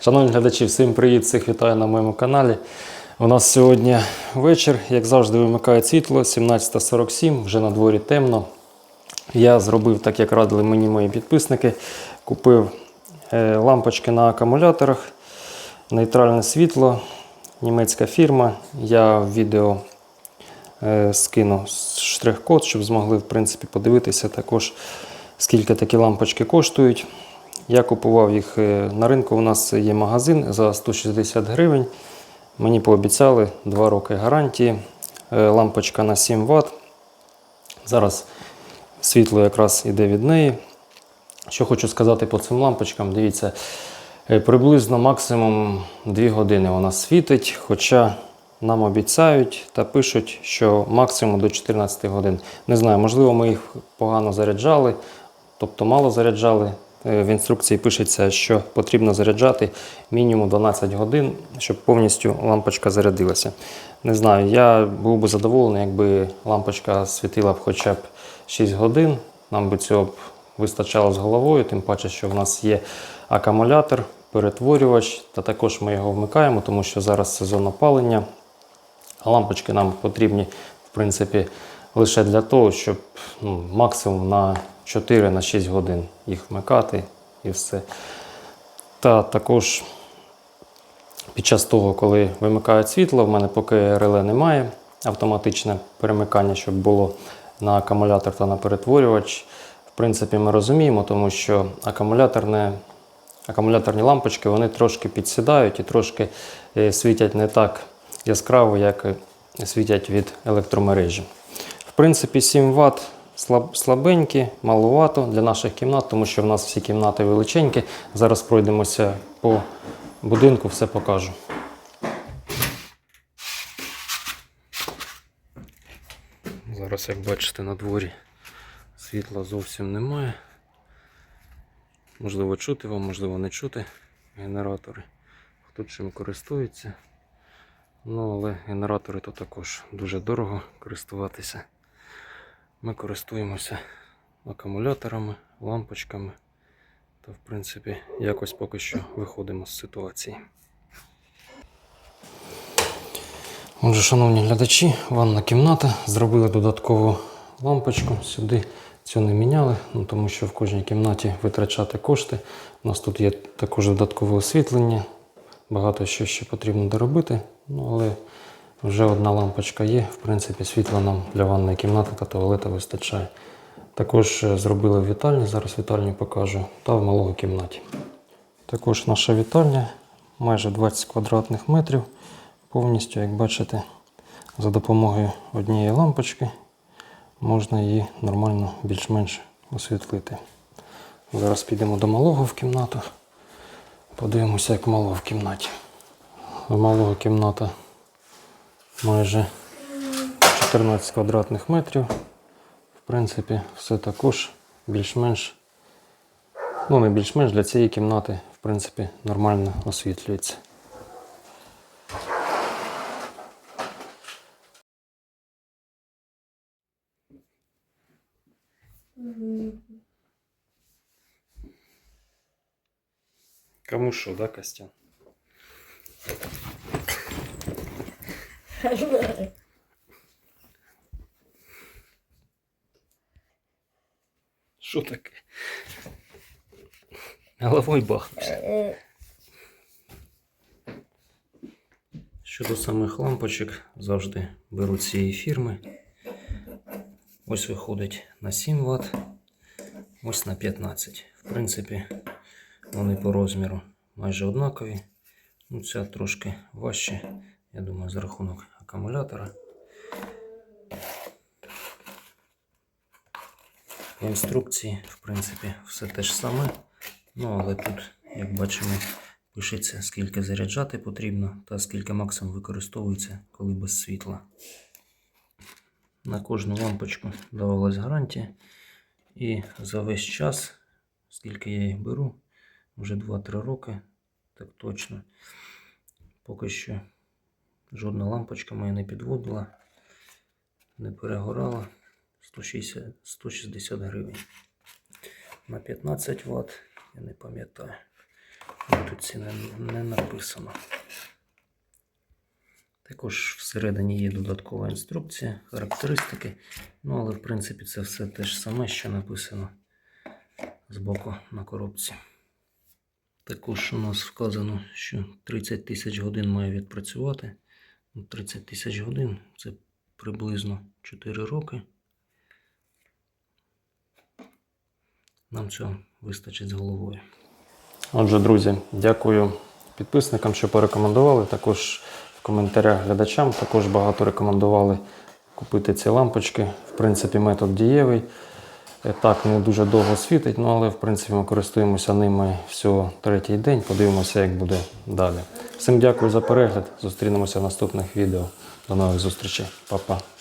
Шановні глядачі, всім привіт, всіх вітаю на моєму каналі. У нас сьогодні вечір, як завжди, вимикає світло, 17.47, вже на дворі темно. Я зробив так, як радили мені мої підписники. Купив е, лампочки на акумуляторах, нейтральне світло, німецька фірма. Я в відео е, скину штрих-код, щоб змогли в принципі, подивитися також, скільки такі лампочки коштують. Я купував їх е, на ринку. У нас є магазин за 160 гривень. Мені пообіцяли 2 роки гарантії. Е, Лампочка на 7 Вт. Зараз світло якраз іде від неї. Що хочу сказати по цим лампочкам, дивіться, е, приблизно максимум 2 години вона світить, хоча нам обіцяють та пишуть, що максимум до 14 годин. Не знаю, можливо, ми їх погано заряджали, тобто мало заряджали. Е, В інструкції пишеться, що потрібно заряджати мінімум 12 годин, щоб повністю лампочка зарядилася. Не знаю, я був би задоволений, якби лампочка світила б хоча б 6 годин. Нам би цього б вистачало з головою, тим паче, що в нас є акумулятор, перетворювач, та також ми його вмикаємо, тому що зараз сезон опалення. Лампочки нам потрібні, в принципі, лише для того, щоб ну, максимум на 4-6 годин їх вмикати і все. Та також під час того, коли вимикають світло, в мене поки реле немає, автоматичне перемикання, щоб було на акумулятор та на перетворювач. В принципі, ми розуміємо, тому що акумуляторне, акумуляторні лампочки вони трошки підсідають і трошки е, світять не так яскраво, як е, світять від електромережі. В принципі, 7 Вт слаб, слабенькі, маловато для наших кімнат, тому що в нас всі кімнати величенькі. Зараз пройдемося по будинку, все покажу. Зараз, як бачите, на дворі світла зовсім немає. Можливо, чути вам, можливо, не чути генератори. Хто чим користується. Ну, але генератори то також дуже дорого користуватися. Ми користуємося акумуляторами, лампочками. Та, в принципі, якось поки що виходимо з ситуації. Отже, шановні глядачі, ванна кімната. Зробили додаткову лампочку. Сюди цю не міняли, ну, тому що в кожній кімнаті витрачати кошти. У нас тут є також додаткове освітлення. Багато що ще потрібно доробити. Ну, але вже одна лампочка є. В принципі, світла нам для ванної кімнати та туалета вистачає. Також е, зробили в вітальні, зараз вітальню покажу, та в малого кімнаті. Також наша вітальня майже 20 квадратних метрів. Повністю, як бачите, за допомогою однієї лампочки можна її нормально більш-менш освітлити. Зараз підемо до малого в кімнату. Подивимося, як малого в кімнаті. Малого кімната майже 14 квадратних метрів. В принципі, все також більш-менш, ну не більш-менш для цієї кімнати, в принципі, нормально освітлюється. Кому що, да, Костян? Що таке? Головою бахнувся. Щодо самих лампочок, завжди беру цієї фірми. Ось виходить на 7 Вт, ось на 15. В принципі, вони по розміру майже однакові. Ну, ця трошки важче, я думаю, за рахунок акумулятора. В інструкції, в принципі, все те ж саме. Ну, але тут, як бачимо, пишеться, скільки заряджати потрібно та скільки максимум використовується, коли без світла. На кожну лампочку давалась гарантія. І за весь час, скільки я їх беру, вже 2-3 роки, так точно. Поки що жодна лампочка моя не підводила, не перегорала. 160, 160 гривень. На 15 Вт, я не пам'ятаю. Тут ціни не написано. Також всередині є додаткова інструкція, характеристики. Ну, але в принципі це все те ж саме, що написано збоку на коробці. Також у нас вказано, що 30 тисяч годин має відпрацювати. Ну, 30 тисяч годин це приблизно 4 роки. Нам цього вистачить з головою. Отже, друзі, дякую підписникам, що порекомендували. Також в коментарях глядачам також багато рекомендували купити ці лампочки. В принципі, метод дієвий. Е, Так, не дуже довго світить, ну але в принципі ми користуємося ними всього третій день. Подивимося, як буде далі. Всім дякую за перегляд. Зустрінемося в наступних відео. До нових зустрічей. Па-па.